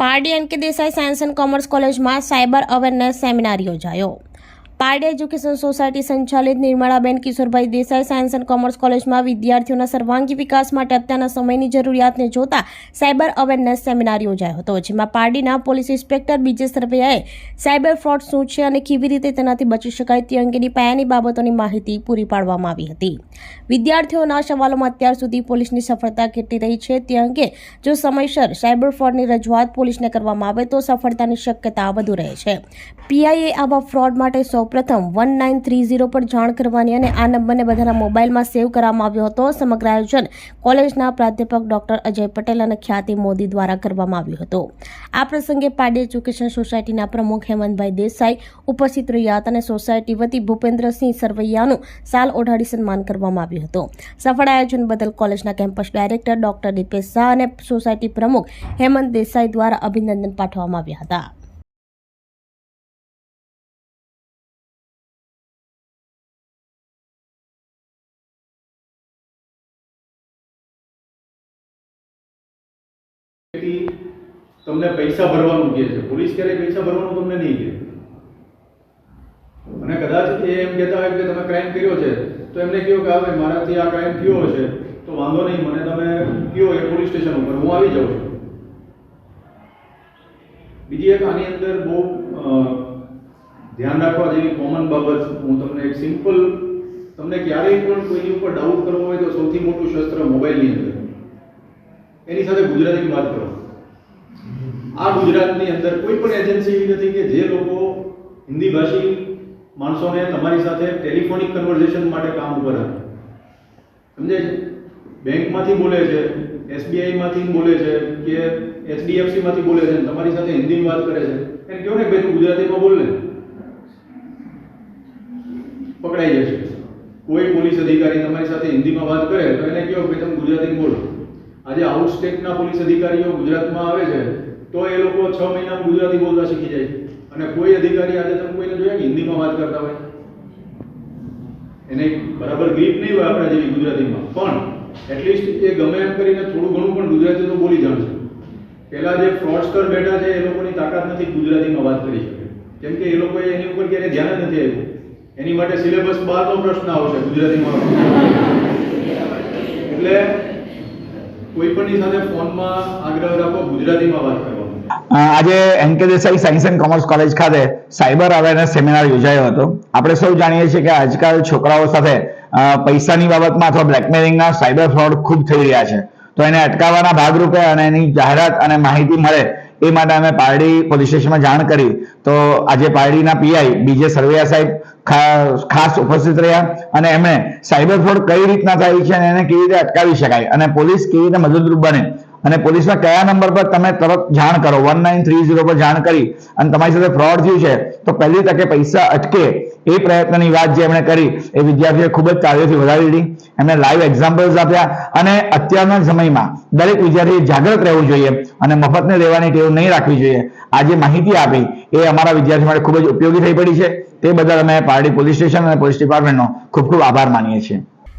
Pardi N K Desai science and commerce કોલેજમાં cyber awareness seminar યોજાયો. Pardi education society સંચાલિત Nirmalaben Kishorbhai Desai science and commerce કોલેજમાં વિદ્યાર્થીઓના સર્વાંગી વિકાસ માટે અત્યારના સમયની જરૂરિયાતને જોતા સાયબર અવેરનેસ સેમિનાર યોજાયો હતો, જેમાં પારડીના પોલીસ ઇન્સ્પેક્ટર બીજે સરવૈયાએ સાયબર ફ્રોડ શું છે અને કેવી રીતે તેનાથી બચી શકાય તે અંગેની પાયાની બાબતોની માહિતી પૂરી પાડવામાં આવી હતી. વિદ્યાર્થીઓના સવાલોમાં અત્યાર સુધી પોલીસની સફળતા કેટલી રહી છે તે અંગે જો સમયસર સાયબર ફ્રોડની રજૂઆત પોલીસને કરવામાં આવે તો સફળતાની શક્યતા વધુ રહે છે. પીઆઈએ આવા ફ્રોડ માટે સૌપ્રથમ વન નાઇન થ્રી ઝીરો પર જાણ કરવાની અને આ નંબરને બધાના મોબાઈલમાં સેવ કરવામાં આવ્યો હતો. સમગ્ર આયોજન કોલેજના પ્રાધ્યાપક ડોક્ટર અજય પટેલ અને ખ્યાતિ મોદી દ્વારા કરવામાં આવ્યું હતું. આ પ્રસંગે પાડી એજ્યુકેશન સોસાયટીના પ્રમુખ હેમંતભાઈ દેસાઈ ઉપસ્થિત રહ્યા હતા અને સોસાયટી વતી ભૂપેન્દ્રસિંહ સરવૈયાનું સાલ ઓઢાડી સન્માન કરવામાં આવ્યું હતું. સફળ આયોજન બદલ કોલેજના campus director doctor Dipesh Shah અને સોસાયટી પ્રમુખ હેમંત દેસાઈ દ્વારા અભિનંદન પાઠવવામાં આવ્યા હતા. તમને પૈસા ભરવાનું કહે છે. પોલીસ ક્યારેય પૈસા ભરવાનું તમને નહીં કહે. અને કદાચ એ એમ કહેતા હોય કે તમે ક્રાઇમ કર્યો છે, તો એમને કહ્યું કે હવે મારાથી આ ક્રાઇમ થયો છે તો વાંધો નહીં, મને તમે કહો એ પોલીસ સ્ટેશન ઉપર, હું આવી જાઉં છું. બીજી એક આની અંદર બહુ ધ્યાન રાખવા જેવી કોમન બાબત હું તમને એક સિમ્પલ તમને ક્યારેય પણ કોઈની ઉપર ડાઉટ કરવો હોય તો સૌથી મોટું શસ્ત્ર મોબાઈલની અંદર. એની સાથે ગુજરાતી વાત કરો. આ ગુજરાતની અંદર કોઈ પણ એજન્સી એવી નથી કે જે લોકો હિન્દી ભાષી માણસોને તમારી સાથે ટેલિફોનિક કન્વર્ઝેશન માટે કામ ઉપર રાખે. સમજે બેંકમાંથી બોલે છે, એસબીઆઈમાંથી બોલે છે કે એચડીએફસીમાંથી બોલે છે તમારી સાથે હિન્દીમાં વાત કરે છે. એને કહો ને ભાઈ તું ગુજરાતીમાં બોલ ને પકડાઈ જશે. કોઈ પોલીસ અધિકારી તમારી સાથે હિન્દીમાં વાત કરે તો એને કહો કે તમે ગુજરાતીમાં બોલો. આજે આઉટ સ્ટેટના પોલીસ અધિકારીઓ ગુજરાતમાં આવે છે, તો એ લોકો છ મહિનામાં ગુજરાતી બોલતા શીખી જાય. અને કોઈ અધિકારી આજે તમે કોઈને જોયા કે હિન્દીમાં વાત કરતા હોય? એને બરાબર ગ્રીપ નહીં હોય આપણા જેવી ગુજરાતીમાં. પણ એટલીસ્ટ એ ગમે એમ કરીને થોડું ઘણું પણ ગુજરાતી તો બોલી જાણશે. પેલા જે ફ્રોડસ્ટર બેઠા છે, એ લોકોની તાકાત નથી ગુજરાતીમાં વાત કરી શકે. કેમ કે એ લોકોએ એની ઉપર ક્યારેય ધ્યાન નથી આવ્યું એની માટે સિલેબસ બહારનો પ્રશ્ન આવશે ગુજરાતીમાં. એટલે કોઈ પણની સાથે ફોનમાં આજે સાયન્સ એન્ડ કોમર્સ કોલેજ ખાતે સાયબર અવેરનેસ સેમિનાર યોજાયો હતો. આપણે સૌ જાણીએ છીએ કે આજકાલ છોકરાઓ સાથે પૈસાની બાબતમાં અથવા બ્લેકમેલિંગના સાયબર ફ્રોડ ખૂબ થઈ રહ્યા છે. તો એને અટકાવવાના ભાગરૂપે અને એની જાહેરાત અને માહિતી મળે એ માટે અમે પારડી પોલીસ સ્ટેશનમાં જાણ કરી. તો આજે પારડીના પીઆઈ બીજે સરવૈયા સાહેબ ખાસ ઉપસ્થિત રહ્યા અને એમણે સાયબર ફ્રોડ કઈ રીતના થાય છે અને એને કેવી રીતે અટકાવી શકાય અને પોલીસ કેવી રીતે મદદરૂપ બને અને પોલીસના કયા નંબર પર તમે તરત જાણ કરો વન નાઇન થ્રી ઝીરો પર જાણ કરી અને તમારી સાથે ફ્રોડ થયું છે, તો પહેલી તકે પૈસા અટકે એ પ્રયત્નની વાત જે એમણે કરી, એ વિદ્યાર્થીઓએ ખૂબ જ કાર્યથી વધારી લીધી એમણે લાઈવ એક્ઝામ્પલ્સ આપ્યા અને અત્યારના સમયમાં દરેક વિદ્યાર્થીએ જાગૃત રહેવું જોઈએ અને મફતને દેવાની ટેવ નહીં રાખવી જોઈએ. આ જે માહિતી આપી, એ અમારા વિદ્યાર્થીઓ માટે ખૂબ જ ઉપયોગી થઈ પડી છે. તે બદલ અમે પારડી પોલીસ સ્ટેશન અને પોલીસ ડિપાર્ટમેન્ટનો ખૂબ ખૂબ આભાર માનીએ છીએ.